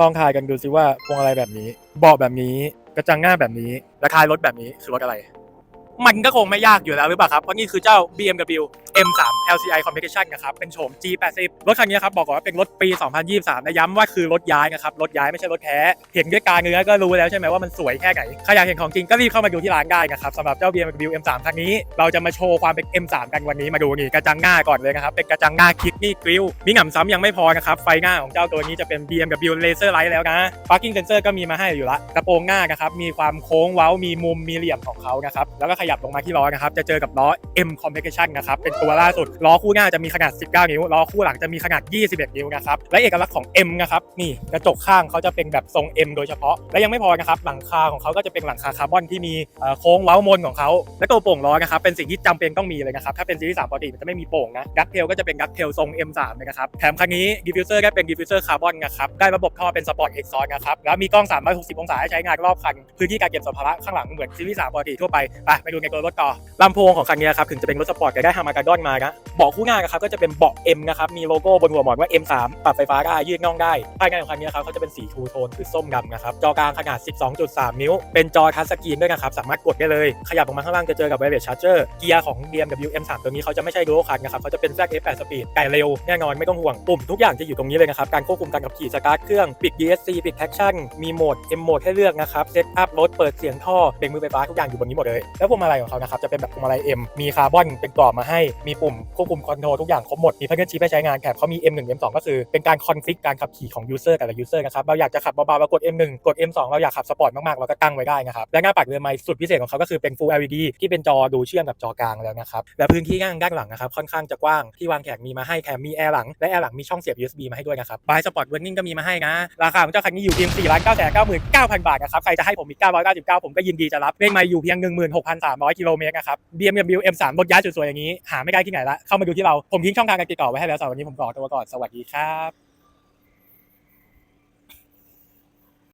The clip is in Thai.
ลองทายกันดูซิว่าพวงอะไรแบบนี้เบาะแบบนี้กระจังหน้าแบบนี้ราคารถแบบนี้คือรถอะไร มันก็คงไม่ยากอยู่แล้วหรือเปล่าครับ เพราะนี่คือเจ้า BMW M3 LCI Competition นะครับ เป็นโฉม G80 รถคันนี้ครับบอกก่อนว่าเป็นรถปี 2023 นะย้ำว่าคือรถย้ายนะครับ รถย้ายไม่ใช่รถแท้ เห็นด้วยการเนื้อก็รู้แล้วใช่ไหมว่ามันสวยแค่ไหน ใครอยากเห็นของจริงก็รีบเข้ามาดูที่ร้านได้นะครับสำหรับเจ้า BMW M3 คันนี้ เราจะมาโชว์ความเป็น M3 กันวันนี้มาดูนี่กระจังหน้าก่อนเลยนะครับ เป็นกระจังหน้าคิดนี่กริลมีหนำซ้ำยังไม่พอนะครับ ไฟหน้าของเจ้าตัวนี้จะเป็น BMW Laser Light แล้วนะ Parking Sensor ก็มีมาให้อยู่ละกระโปรงหน้านะครับมีความโค้งเว้ามีมุมมีเหลี่ยมของเขานะครับแล้วก็ขยับลงมาที่ล้อนะครับ จะเจอกับล้อ M Competition นะครับ เป็นตัวล่าสุด ล้อคู่หน้าจะมีขนาด 19 นิ้ว ล้อคู่หลังจะมีขนาด 21 นิ้วนะครับ และเอกลักษณ์ของ M นะครับ นี่กระจกข้างเขาจะเป็นแบบทรง M โดยเฉพาะ และยังไม่พอนะครับ หลังคาของเขาก็จะเป็นหลังคาคาร์บอนที่มีโค้งเว้ามนของเขา และตัวโป่งล้อนะครับ เป็นสิ่งที่จำเป็นต้องมีเลยนะครับ ถ้าเป็นซีรีส์3ปกติมันจะไม่มีโป่งนะ ดักเทลก็จะเป็นดักเทลทรง M3 เลยนะครับ แถมคันนี้ดิฟฟิวเซอร์ก็เป็นดิฟฟิวเซอร์คาร์บอนนะครับได้ระบบท่อเป็นสปอร์ตเอ็กซอนะครับแล้วมีกล้อง 360 องศาให้ใช้งานรอบคันพื้นที่การเก็บสัมภาระข้างหลังเหมือนซีรีส์3ปกติทั่วไปไปไปดููในตัวรถต่อลำโพงของคันนี้ครับถึงจะเป็นรถสปอร์ตแต่ได้ฮามากาดอนมานะเบาะคู่หน้านครับก็จะเป็นเบาะ M นะครับมีโลโก้บนหัวหมอนว่า M3 ปรับไฟฟ้าได้ยืดน่องได้ภายในของคันนี้ครับเขาจะเป็นสีทูโทนคือส้มดำนะครับจอกลางขนาด 12.3 นิ้ว เป็นจอทัชสกรีนด้วยนะครับสามารถกดได้เลยขยับลงมาข้างล่างจะเจอกับ wireless charger เกียร์ของ BMW M3 ตัวนี้เขาจะไม่ใช่ดูโอคันนะครับเขาจะเป็น z F8 Speed ไก่เร็วแน่นอนไม่ต้องห่วงปุ่มทุกอย่างจะอยู่ตรงนี้เลยนะครับการควบคุมการขับขี่สตาร์ทเครื่องปิด DSC ปิด traction มีโหมด M โหมดให้เลือกนะครับเซตอัพรถเปิดเสียงท่อเบรกมือไฟฟ้าทุกอย่างอยู่บนนี้หมดเลยแล้วพวงมาลัยของเขานะครับจะเป็นแบบพวงมาลัย M มีคาร์บอนเป็นกรอบมาให้มีปุ่มควบคุมคอนโทรลทุกอย่างครบหมดมีพันธุ์ชิปให้ใช้งานแถมเขามี M1 M2 ก็คือเป็นการคอนฟิกการขับขี่ของ user แต่ละ user นะครับเราอยากจะขับเบาๆเรากด M1 กด M2 เราอยากขับสปอร์ตมากๆเราก็ตั้งไว้ได้นะครับและหน้าปัดเรือไม้สุดพิเศษของเขาก็คือเป็น Full LED ที่เป็นจอดูเชื่อมกับจอกลางแล้วนะครับและพื้นที่นั่งด้านหลังนะครับค่อนข้างจะกว้างที่วางแขกมีมาให้แถมมีแอร์หลังและแอร์หลังมีช่องเสียบ USB มาให้ด้วยนะครับบายสปอร์ตเวอร์นิ่งก็มีมาให้นะราคาของเจ้าคันนี้อยู่เพียง4 9 9 9 9 0 0บาทนะครับใครจะให้ผมอีก999 ผมก็ยินดีจะรับเลขไมาอยู่เพียง300 กิโลเมตรนะครับ BMW M3 รถย้ายสวยๆอย่างนี้ หาไม่ได้ที่ไหนละ เข้ามาดูที่เรา ผมทิ้งช่องทางการติดต่อไว้ให้แล้วสำหรับวันนี้ผมขอตัวก่อน สวัสดีครับ